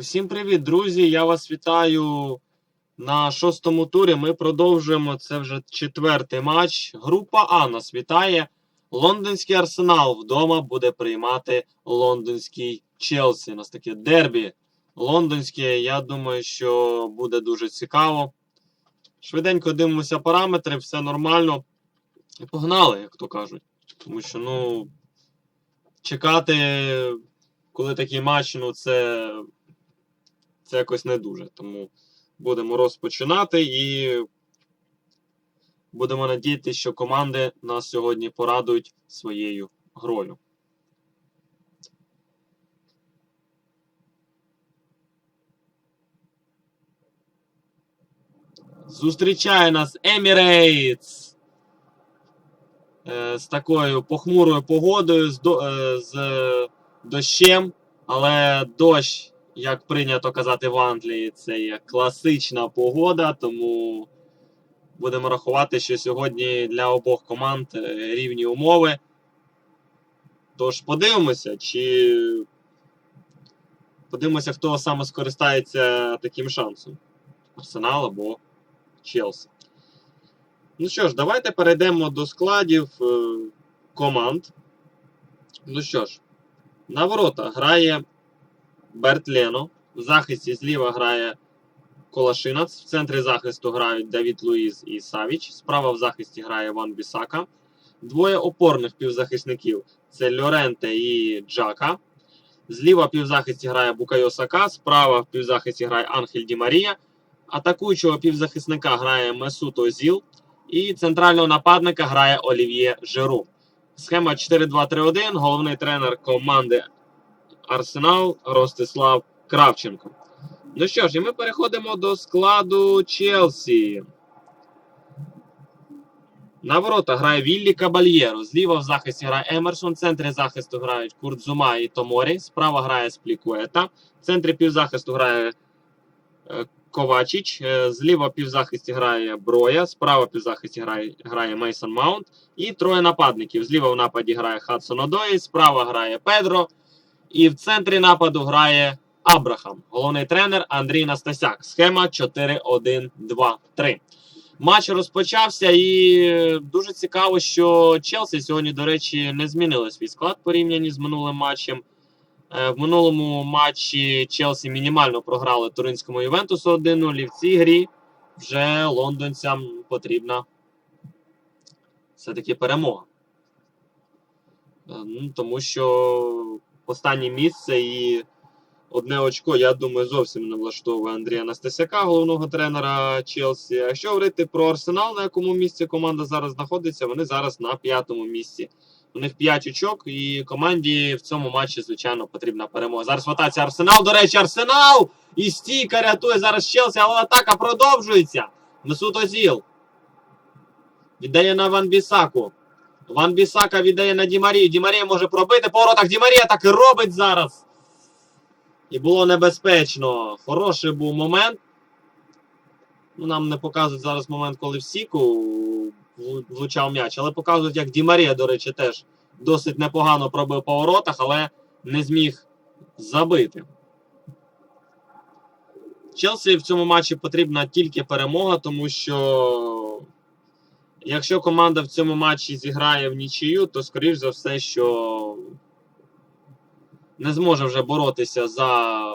Всім привіт, друзі! Я вас вітаю на шостому турі. Ми продовжуємо. Це вже четвертий матч. Група А нас вітає. Лондонський арсенал вдома буде приймати лондонський Челсі. У нас таке дербі лондонське. Я думаю, що буде дуже цікаво. Швиденько дивимося параметри, все нормально. І погнали, як то кажуть. Тому що, ну, чекати, коли такий матч, ну, це це якось не дуже. Тому будемо розпочинати і будемо надіятися, що команди нас сьогодні порадують своєю грою. Зустрічає нас Емірейтс з такою похмурою погодою, з, е, дощем, але дощ як прийнято казати в Англії, це є класична погода, тому будемо рахувати, що сьогодні для обох команд е, рівні умови. Тож подивимося, чи подивимося, хто саме скористається таким шансом: Арсенал або Челсі. Ну що ж, давайте перейдемо до складів е, команд. Ну що ж, на ворота грає. Берт Лено. В захисті зліва грає Колашинац. В центрі захисту грають Давід Луїз і Савіч. Справа в захисті грає Ван Бісака. Двоє опорних півзахисників це Льоренте і Джака. Зліва в півзахисті грає Букайо Сака, справа в півзахисті грає Анхель Ді Марія. Атакуючого півзахисника грає Месут Озіл. І центрального нападника грає Олів'є Жиру. Схема 4-2-3-1. Головний тренер команди Арсенал Ростислав Кравченко. Ну що ж, і ми переходимо до складу Челсі. На ворота грає Віллі Кабальєро. Зліва в захисті грає Емерсон. В центрі захисту грають Курдзума і Томорі. Справа грає Сплікуета. В центрі півзахисту грає е, Ковачіч. Е, зліва півзахисті грає Броя. Справа півзахисті грає, грає Мейсон Маунт. І троє нападників. Зліва в нападі грає Хадсон Одої, справа грає Педро. І в центрі нападу грає Абрахам. Головний тренер Андрій Настасяк. Схема 4-1-2-3. Матч розпочався, і дуже цікаво, що Челсі сьогодні, до речі, не змінили свій склад порівнянні з минулим матчем. Е, В минулому матчі Челсі мінімально програли Туринському Ювентусу 1-0. І в цій грі вже лондонцям потрібна все-таки перемога. Е, Ну, тому що останнє місце і одне очко, я думаю, зовсім не влаштовує Андрія Настасяка, головного тренера Челсі. А якщо говорити про Арсенал, на якому місці команда зараз знаходиться, вони зараз на п'ятому місці. У них 5 очок, і команді в цьому матчі, звичайно, потрібна перемога. Зараз ватація Арсенал. До речі, Арсенал! І стійка рятує зараз Челсі, але атака продовжується. Месут Озіл. Віддає на Ван Бісаку. Ван Бісака віддає на Дімарію. Дімарія може пробити по воротах. Дімарія так і робить зараз. І було небезпечно. Хороший був момент. Ну, Нам не показують зараз момент, коли в Сіку влучав м'яч, але показують, як Дімарія, до речі, теж досить непогано пробив по воротах, але не зміг забити. Челсі в цьому матчі потрібна тільки перемога, тому що якщо команда в цьому матчі зіграє в нічию, то, скоріш за все, що не зможе вже боротися за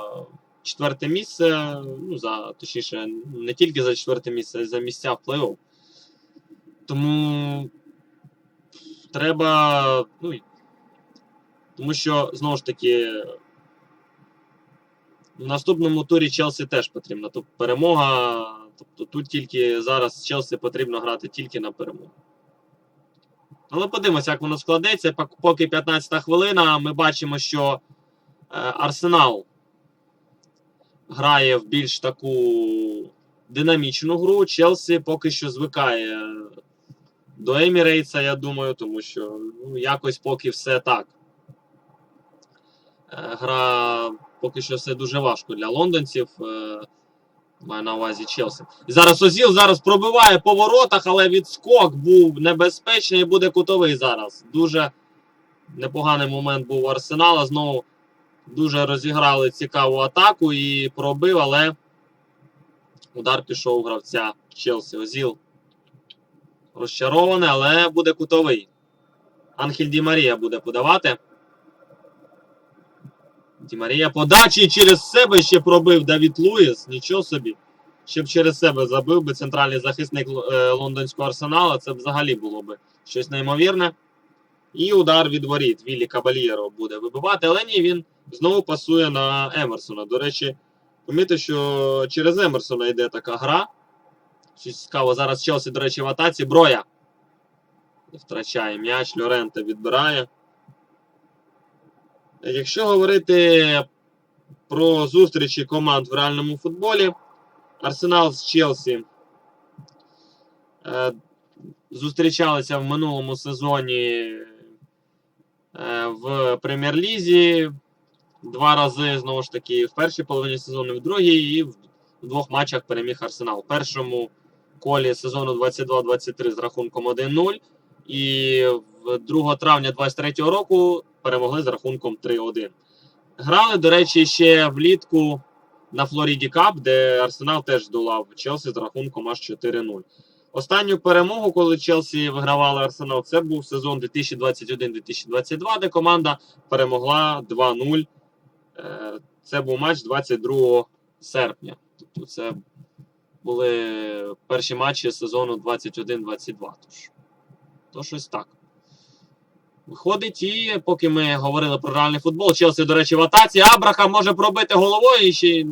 четверте місце. Ну, за, точніше, не тільки за четверте місце, а й за місця в плей-офф. Тому треба. Ну, тому що, знову ж таки, в наступному турі Челсі теж потрібна. Тобто перемога. Тобто тут тільки зараз Челсі потрібно грати тільки на перемогу. Але подивимося, як воно складеться. Поки 15 хвилина, ми бачимо, що Арсенал грає в більш таку динамічну гру. Челсі поки що звикає до Емірейца, я думаю, тому що ну, якось поки все так. Гра поки що все дуже важко для лондонців. Маю на увазі Челсі. Зараз Озіл зараз пробиває по воротах, але відскок був небезпечний і буде кутовий зараз. Дуже непоганий момент був у Арсенала. Знову Дуже розіграли цікаву атаку і пробив, але удар пішов у гравця Челсі. Озіл розчарований, але буде кутовий. Анхель Ді Марія буде подавати. Ді Марія подачі через себе ще пробив Давід Луїс. Нічого собі. Ще б через себе забив би центральний захисник е, лондонського арсенала. Це б взагалі було б щось неймовірне. І удар від воріт. Віллі Кабальєро буде вибивати, але ні, він знову пасує на Емерсона. До речі, помітив, що через Емерсона йде така гра. Щось цікаво. Зараз Челсі, до речі, в атаці. Броя. Втрачає м'яч, Льоренте відбирає. Якщо говорити про зустрічі команд в реальному футболі, Арсенал з Челсі е, зустрічалися в минулому сезоні е, в Прем'єр-лізі. Два рази, знову ж таки, в першій половині сезону, в другій, і в двох матчах переміг Арсенал. В першому колі сезону 22-23 з рахунком 1-0. І 2 травня 23 року перемогли з рахунком 3-1. Грали, до речі, ще влітку на Флоріді Кап, де Арсенал теж здолав Челсі з рахунком аж 4-0. Останню перемогу, коли Челсі вигравали Арсенал, це був сезон 2021-2022, де команда перемогла 2-0. Е, Це був матч 22 серпня. Тобто це були перші матчі сезону 21-22. Тож, то щось так. Виходить, і поки ми говорили про реальний футбол, Челсі, до речі, в атаці. Абрахам може пробити головою і ще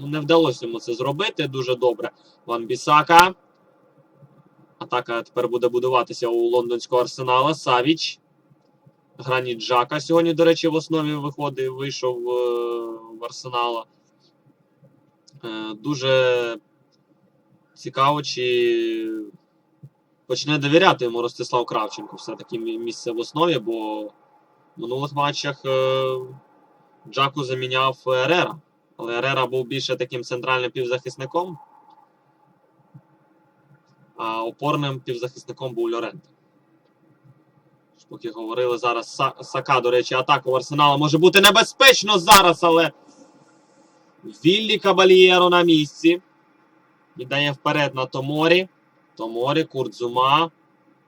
ну, не вдалося йому це зробити дуже добре. Ван Бісака. Атака тепер буде будуватися у лондонського арсенала. Савіч. Граніт Джака сьогодні, до речі, в основі виходив, вийшов е, в арсенала. Е, дуже цікаво, чи почне довіряти йому Ростислав Кравченко. Все-таки місце в основі, бо в минулих матчах е, Джаку заміняв Ерера. Але Ерера був більше таким центральним півзахисником. А опорним півзахисником був Льоренте. Поки говорили зараз Са- Сака, до речі, атака у Арсенала може бути небезпечно зараз, але Віллі Кабальєро на місці. Віддає вперед на Томорі. Томорі, Курдзума.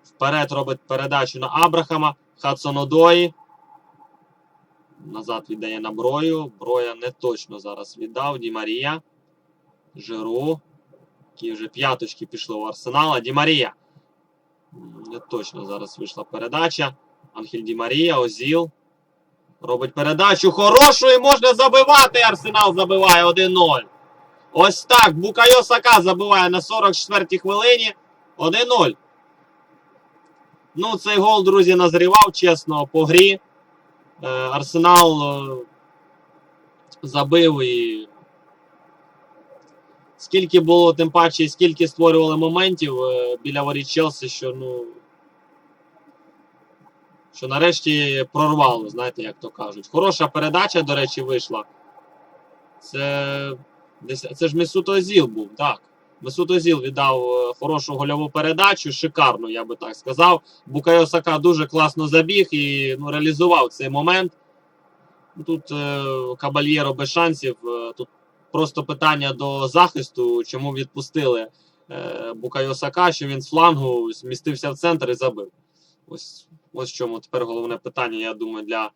Вперед робить передачу на Абрахама. Хадсонодої. Назад віддає на Брою. Броя не точно зараз віддав. Ді Марія. Жиру. Які вже п'яточки пішли у Арсенала. Ді Марія. Не точно зараз вийшла передача. Анхель Ді Марія, Озіл. Робить передачу хорошу і можна забивати. Арсенал забиває 1-0. Ось так. Букайо Сака забиває на 44-й хвилині. 1-0. Ну, цей гол, друзі, назрівав, чесно, по грі. Е, Арсенал е, забив і. Скільки було, тим паче, і скільки створювали моментів е, біля воріт Челсі, що ну. Що нарешті прорвало, знаєте, як то кажуть. Хороша передача, до речі, вийшла. Це. Це ж Месут Озіл був, так. Месут Озіл віддав е, хорошу гольову передачу, шикарну, я би так сказав. Букайо Сака дуже класно забіг і ну, реалізував цей момент. Ну, Тут е, Кабальєро без шансів. Е, тут просто питання до захисту, чому відпустили е, Букайо Сака, що він з флангу змістився в центр і забив. Ось, ось чому тепер головне питання, я думаю, для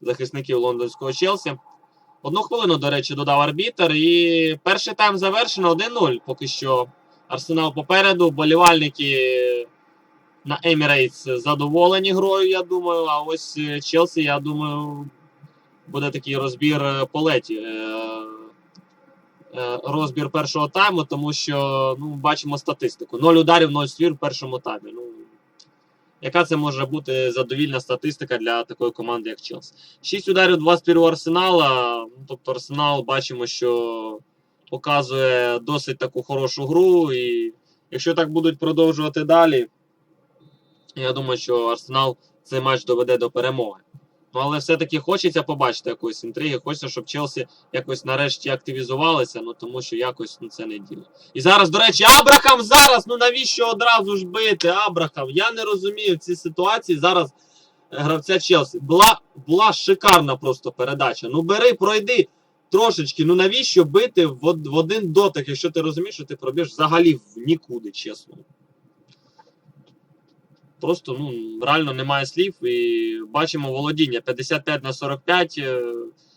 захисників лондонського Челсі. Одну хвилину, до речі, додав арбітер. І перший тайм завершено 1-0. Поки що Арсенал попереду. Болівальники на Емірейтс задоволені грою, я думаю. А ось е, Челсі, я думаю, буде такий розбір е, по леті. Е, Розбір першого тайму, тому що ну, бачимо статистику. 0 ударів, 0 ствір в першому таймі. Ну, яка це може бути задовільна статистика для такої команди, як Челсі? 6 ударів, 2 спіру Арсенала. Ну, тобто Арсенал бачимо, що показує досить таку хорошу гру. І якщо так будуть продовжувати далі, я думаю, що Арсенал цей матч доведе до перемоги. Ну, але все-таки хочеться побачити якоїсь інтриги. Хочеться, щоб Челсі якось нарешті активізувалися, ну тому що якось ну, це не діло. І зараз, до речі, Абрахам зараз. Ну навіщо одразу ж бити? Абрахам? Я не розумію в цій ситуації. Зараз гравця Челсі. Була, була шикарна просто передача. Ну бери, пройди трошечки. Ну навіщо бити в один дотик, якщо ти розумієш, що ти пробіж взагалі в нікуди, чесно. Просто ну, реально немає слів. І бачимо володіння 55 на 45. Е,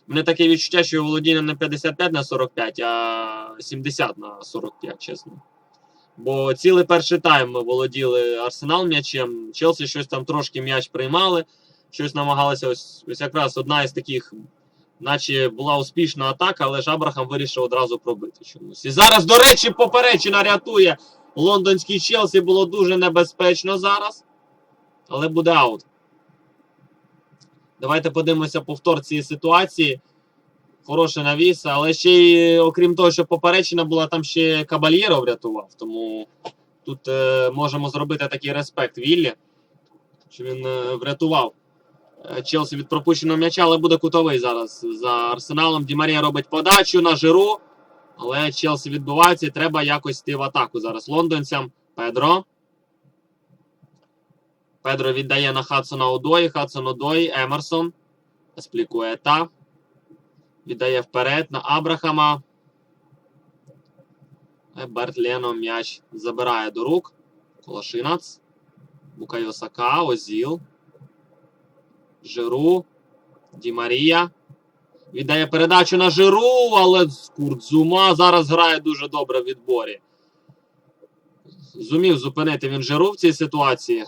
Мене таке відчуття, що володіння не 55 на 45, а 70 на 45, чесно. Бо цілий перший тайм ми володіли Арсенал м'ячем. Челсі щось там трошки м'яч приймали, щось намагалися. Ось, ось якраз одна із таких, наче була успішна атака, але ж Абрахам вирішив одразу пробити чомусь. І зараз, до речі, поперечина рятує лондонський Челсі. Було дуже небезпечно зараз. Але буде аут. Давайте подивимося повтор цієї ситуації. Хороший навіс, але ще й, окрім того, що поперечина була, там ще Кабальєро врятував. Тому тут е, можемо зробити такий респект Віллі, що він е, врятував е, Челсі від пропущеного м'яча, але буде кутовий зараз за Арсеналом. Ді Марія робить подачу на жиру, але Челсі відбувається і треба якось йти в атаку зараз лондонцям. Педро. Педро віддає на Хадсона Одої. Хадсон Одої, Емерсон. Есплікуета. Віддає вперед на Абрахама. Е, Берт Лено м'яч забирає до рук. Колашинац. Букайо Сака, Озіл. Жиру. Ді Марія. Віддає передачу на Жиру, але Курдзума зараз грає дуже добре в відборі. Зумів зупинити він Жиру в цій ситуації.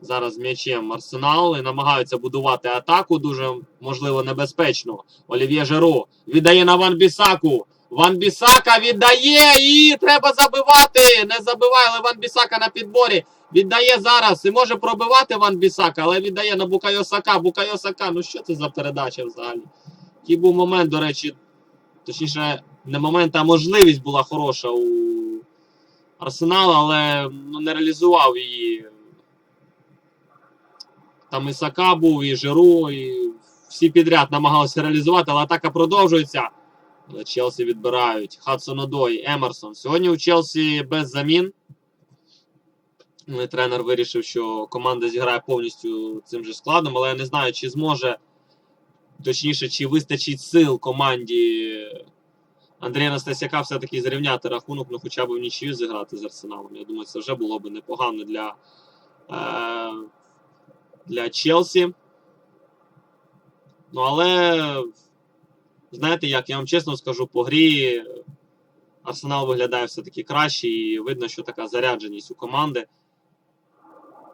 Зараз м'ячем Арсенал і намагаються будувати атаку дуже можливо небезпечно. Олів'є Жеру віддає на Ван Бісаку. Ван Бісака віддає і треба забивати. Не забиває, але Ван Бісака на підборі. Віддає зараз і може пробивати Ван Бісака, але віддає на Букайо Сака. Букайо Сака. Ну що це за передача взагалі? Який був момент, до речі, точніше, не момент, а можливість була хороша у Арсенала, але ну, не реалізував її. Там і Сака був, і Жиру, і всі підряд намагалися реалізувати, але атака продовжується. Але Челсі відбирають. Хадсон Одой, Емерсон. Сьогодні у Челсі без замін. Ну, Тренер вирішив, що команда зіграє повністю цим же складом, але я не знаю, чи зможе, точніше, чи вистачить сил команді Андрія Настасяка все-таки зрівняти рахунок, ну хоча б в нічию зіграти з Арсеналом. Я думаю, це вже було б непогано для. Е- для Челсі. Ну, але, знаєте, як я вам чесно скажу, по грі Арсенал виглядає все-таки краще, і видно, що така зарядженість у команди.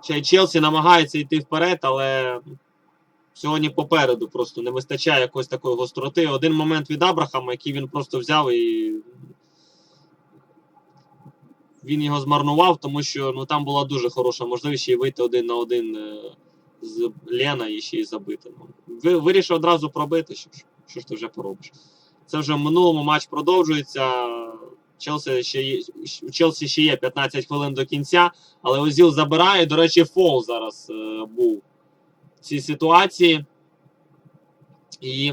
Ще й Челсі намагається йти вперед, але сьогодні попереду просто не вистачає якоїсь такої гостроти. Один момент від Абрахама, який він просто взяв і. Він його змарнував, тому що ну, там була дуже хороша можливість ще вийти один на один е, з Лена і ще й забити. Ну, вирішив одразу пробити. Що, що ж ти вже поробиш? Це вже в минулому матч продовжується. Челсі ще є, у Челсі ще є 15 хвилин до кінця, але Озіл забирає. До речі, фол зараз е, був в цій ситуації. І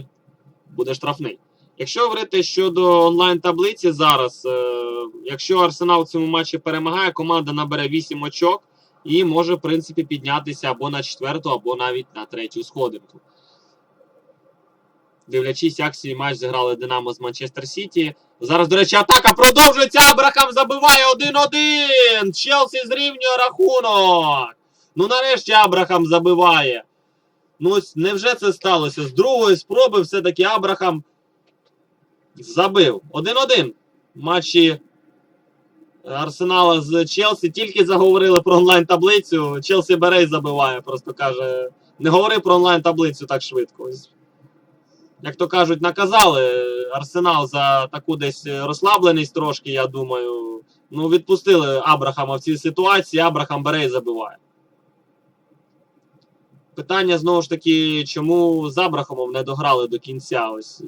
буде штрафний. Якщо говорити щодо онлайн-таблиці зараз, е, якщо Арсенал в цьому матчі перемагає, команда набере 8 очок і може, в принципі, піднятися або на четверту, або навіть на третю сходинку. Дивлячись, як цей матч зіграли Динамо з Манчестер Сіті. Зараз, до речі, атака продовжується. Абрахам забиває 1-1. Челсі зрівнює рахунок. Ну, нарешті Абрахам забиває. Ну, невже це сталося? З другої спроби все-таки Абрахам забив. 1-1. Матчі Арсенала з Челсі. Тільки заговорили про онлайн-таблицю. Челсі бере і забиває. Просто каже: не говори про онлайн-таблицю так швидко. Як то кажуть, наказали Арсенал за таку десь розслабленість трошки, я думаю. Ну, відпустили Абрахама в цій ситуації, Абрахам бере і забиває. Питання знову ж таки, чому з Абрахамом не дограли до кінця? Ось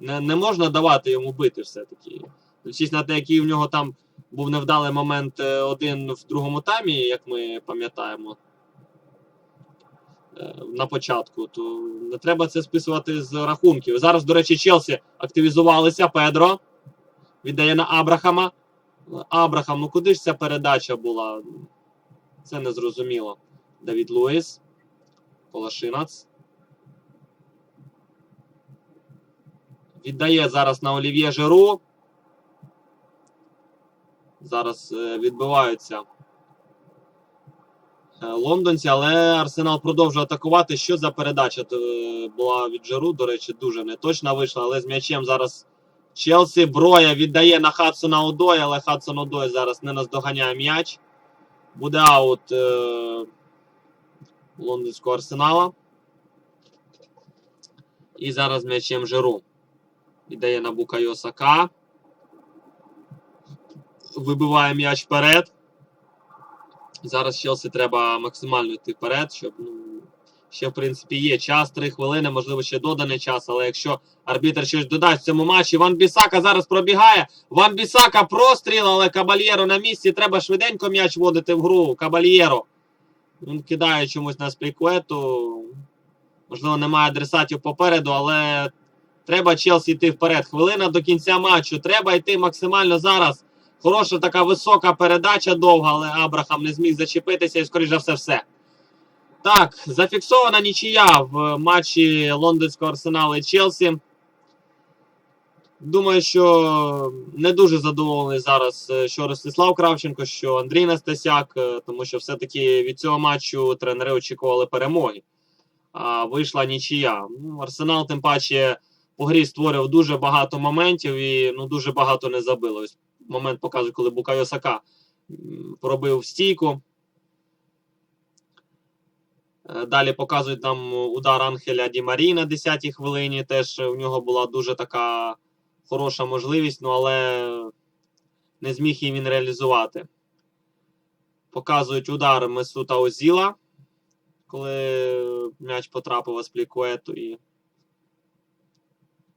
не, не можна давати йому бити все-таки. Дивлячись на те, який в нього там був невдалий момент е, один в другому таймі, як ми пам'ятаємо е, на початку, то не треба це списувати з рахунків. Зараз, до речі, Челсі активізувалися. Педро віддає на Абрахама. Абрахам, ну куди ж ця передача була? Це незрозуміло. Давід Луїс. Полашинац. Віддає зараз на Олів'є Жиру. Зараз е, відбиваються е, лондонці, але Арсенал продовжує атакувати. Що за передача е, була від Жиру? До речі, дуже неточна вийшла, але з м'ячем зараз Челсі. Броя віддає на Хадсона Одой, але Хадсон Одой зараз не наздоганяє м'яч. Буде аут е, лондонського арсенала. І зараз м'ячем Жиру. Віддає на Букайо Сака. Вибиває м'яч вперед. Зараз Челсі треба максимально йти вперед, щоб ну, ще, в принципі, є час, 3 хвилини, можливо, ще доданий час. Але якщо арбітр щось додасть в цьому матчі, Ван Бісака зараз пробігає. Ван Бісака простріл, але Кабальєро на місці. Треба швиденько м'яч вводити в гру. Кабальєро. Він кидає чомусь на сплейкуету. Можливо, немає адресатів попереду, але треба Челсі йти вперед. Хвилина до кінця матчу. Треба йти максимально зараз. Хороша така висока передача довга, але Абрахам не зміг зачепитися і, скоріш за все, все. Так, зафіксована нічия в матчі лондонського арсеналу і Челсі. Думаю, що не дуже задоволений зараз, е, що Ростислав Кравченко, що Андрій Настасяк, е, тому що все-таки від цього матчу тренери очікували перемоги. А вийшла нічия. Ну, Арсенал, тим паче, по грі створив дуже багато моментів і ну, дуже багато не забило. Момент показує, коли Букайо Сака пробив стійку. Е, Далі показують нам удар Анхеля Ді Марії на 10-й хвилині. Теж у нього була дуже така хороша можливість, ну але не зміг її він реалізувати. Показують удар Месута Озіла, коли м'яч потрапив в Асплікуету. І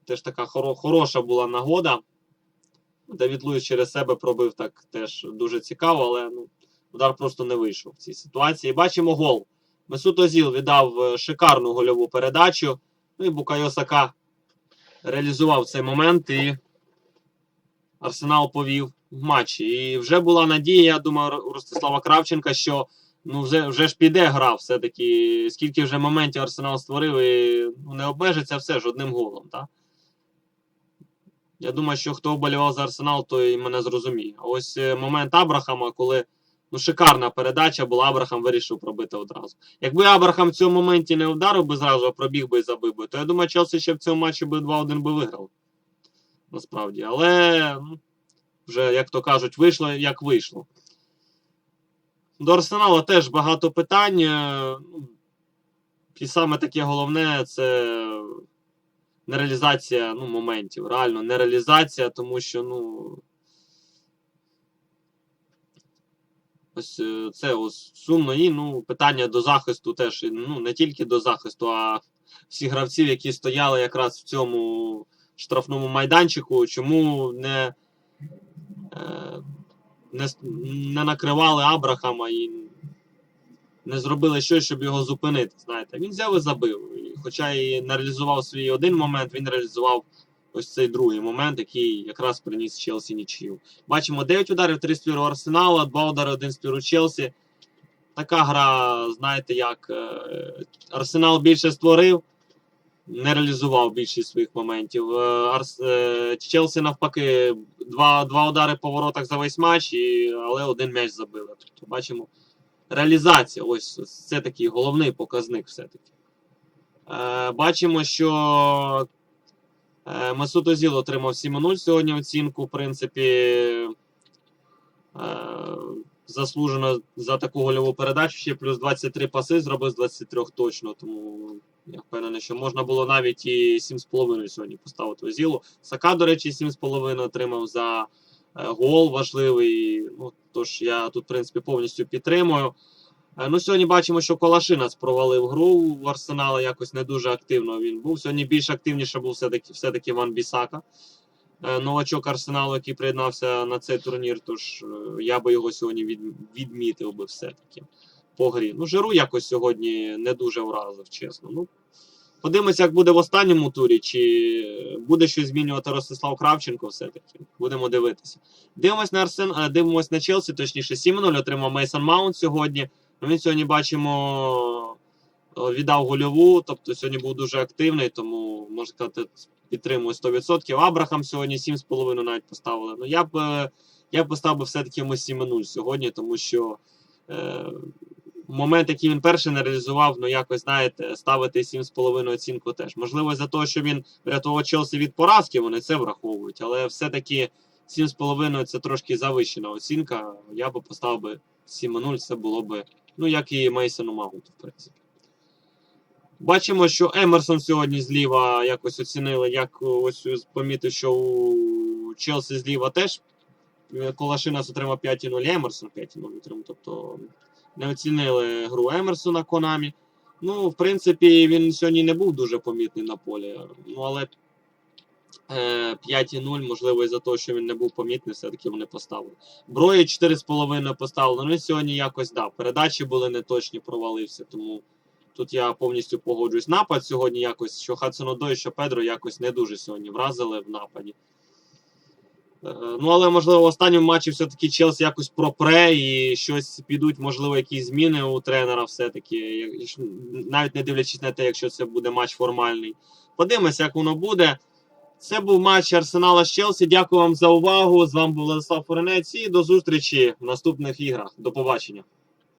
теж така хоро- хороша була нагода. Давід Луїс через себе пробив так теж дуже цікаво, але ну, удар просто не вийшов в цій ситуації. Бачимо гол. Месут Озіл віддав е, шикарну гольову передачу. Ну і Букайо Сака реалізував цей момент і Арсенал повів в матчі. І вже була надія, я думаю, у Ростислава Кравченка, що ну, вже, вже ж піде гра все-таки. Скільки вже моментів Арсенал створив, і ну, не обмежиться все ж одним голом. Так? Я думаю, що хто вболівав за Арсенал, той мене зрозуміє. А ось е, момент Абрахама, коли ну, шикарна передача була, Абрахам вирішив пробити одразу. Якби Абрахам в цьому моменті не вдарив би зразу, а пробіг би і забив би, то я думаю, Челсі ще в цьому матчі би 2-1 би виграв. Насправді. Але ну, вже, як то кажуть, вийшло, як вийшло. До Арсенала теж багато питань. е, ну, І саме таке головне це нереалізація ну, моментів. Реально, нереалізація, тому що, ну. Ось е, це ось сумно. І ну, питання до захисту теж. Ну, не тільки до захисту, а всі гравців, які стояли якраз в цьому штрафному майданчику, чому не, е, не, не накривали Абрахама і не зробили щось, щоб його зупинити. Знаєте, він взяв і забив. Хоча і не реалізував свій один момент, він реалізував ось цей другий момент, який якраз приніс Челсі нічию. Бачимо 9 ударів, 3 спіру Арсенала, 2 удари, 1 спіру Челсі. Така гра, знаєте, як е, Арсенал більше створив, не реалізував більшість своїх моментів. Е, Арс, е, Челсі навпаки, два, два удари по воротах за весь матч, і, але один м'яч забили. Тобто, бачимо, реалізація. Ось це такий головний показник все-таки. Е, бачимо, що Е, Масут Озіл отримав 7-0 сьогодні оцінку. В принципі, е, заслужено за таку гольову передачу. Ще плюс 23 паси зробив з 23 точно. Тому я впевнений, що можна було навіть і 7,5 сьогодні поставити Озілу. Сака, до речі, 7,5 отримав за гол важливий. Ну, тож я тут, в принципі, повністю підтримую. Е, Ну, сьогодні бачимо, що Колашинас провалив гру в Арсенала, якось не дуже активно він був. Сьогодні більш активніше був все-таки все-таки Ван Бісака, е, новачок Арсеналу, який приєднався на цей турнір. Тож е, я би його сьогодні від, відмітив би все-таки по грі. Ну, Жиру якось сьогодні не дуже вразив, чесно. Ну, подивимося, як буде в останньому турі, чи буде щось змінювати Ростислав Кравченко все-таки. Будемо дивитися. Дивимось на Арсен... дивимось на Челсі, точніше, 7-0 отримав Мейсон Маунт сьогодні. Він сьогодні бачимо е, віддав гольову, тобто сьогодні був дуже активний, тому можна сказати, підтримую 100%. Абрахам сьогодні 7,5 навіть поставили. Ну я б е, я б поставив все-таки йому 7-0 сьогодні, тому що е, момент, який він перший не реалізував, ну якось знаєте, ставити 7,5 оцінку теж. Можливо, за те, що він врятував Челсі від поразки, вони це враховують, але все-таки 7,5 це трошки завищена оцінка. Я би поставив би 7-0, це було би, ну, як і Мейсону Маунту, в принципі. Бачимо, що Емерсон сьогодні зліва якось оцінили, як ось помітив, що у Челсі зліва теж е, Колашинас отримав 5,0, Емерсон 5,0 отримав. Тобто не оцінили гру Емерсона Конамі. Ну, в принципі, він сьогодні не був дуже помітний на полі. Ну, але е, 5,0, можливо, із-за того, що він не був помітний, все-таки вони поставили. Брої 4,5 поставили. Ну і сьогодні якось да, передачі були неточні, провалився. Тому тут я повністю погоджуюсь. Напад сьогодні якось, що Хацунодой, що Педро якось не дуже сьогодні вразили в нападі. Е, Ну, але можливо, в останньому матчі все-таки Челсі якось пропре і щось підуть, можливо, якісь зміни у тренера все-таки. Навіть не дивлячись на те, якщо це буде матч формальний. Подивимося, як воно буде. Це був матч Арсенала з Челсі. Дякую вам за увагу. З вами був Владислав Форенець і до зустрічі в наступних іграх. До побачення.